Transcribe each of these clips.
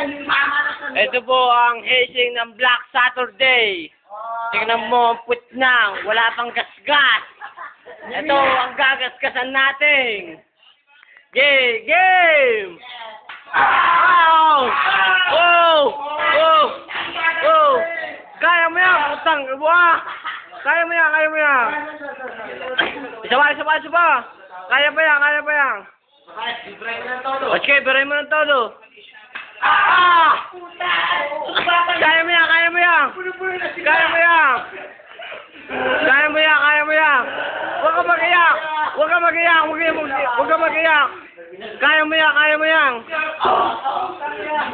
Ito po ang hazing ng Black Saturday. Tingnan mo ang putnang, wala pang gasgas. Ito ang gagasgasan natin. Game! Game! Wow! Oh! Oh! Oh! Kaya mo yan, putang! Wah! Kaya mo yan, kaya mo yan. Isa pa, isa pa, isa pa. Kaya pa yan, kaya pa yan. Okay, beray mo ng todo. Ah! Kaya mo yan, kaya mo yan. Kaya mo yan. Kaya mo yan, kaya mo yan. Huwag ka mag-iyak. Huwag ka mag-iyak. Huwag ka mag-iyak. Kaya mo yan, kaya mo yan.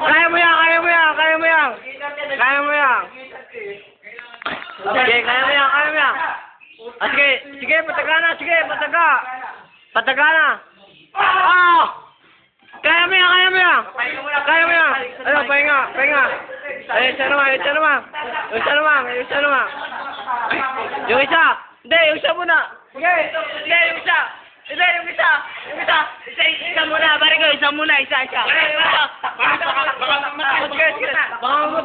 Kaya mo yan, kaya mo yan, kaya mo yan. Kaya mo yan. Sige, kaya mo yan, kaya mo yan. Ah, sige, sige, pataga na, sige, pataga. Pataga na. Ah! Kaya mo yan, kaya mo yan. Kaya mo yan. Ano, pahinga, pahinga. Ay, isa naman, isa naman. Yung isa naman, yung isa naman. Yung isa. Hindi, yung isa muna. Sige, hindi, yung isa. Hindi, yung isa. Yung isa. Isa, isa muna. Bari ko, isa muna, isa, isa. Isa. Sige, sige. Baka.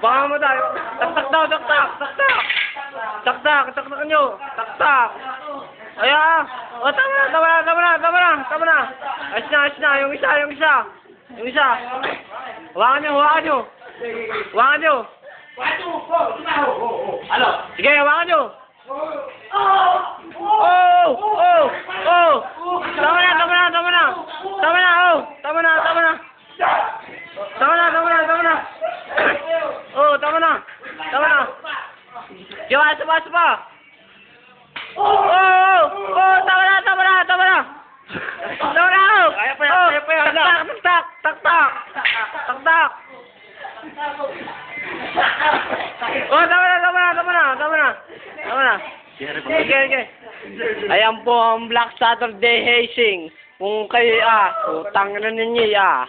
Baka mamuta. Taktak daw, taktak. Taktak. Taktak, taktak nyo. Taktak. Ayan. O, tama na, tama na, tama na, tama na, tama na. Ayos na, ayos na. Yung isa, yung isa. Yung isa. Hawakan nyo, hawakan nyo. Hawakan nyo. Sige, hawakan nyo. Oh! Oh! Oh! Tama na, tama na, tama na. Tama na, oh. Tama na, tama na. Tama na, tama na, tama na. Oh, tama na. Tama na. Diba, isa pa, pa. Oh! Oh! Oh! Oh, tama na, tama na, tama na, tama na. Tama na. Sige, sige. Ayan po ang Black Saturday hazing. Kung kayo ah, utang na ninyo ah.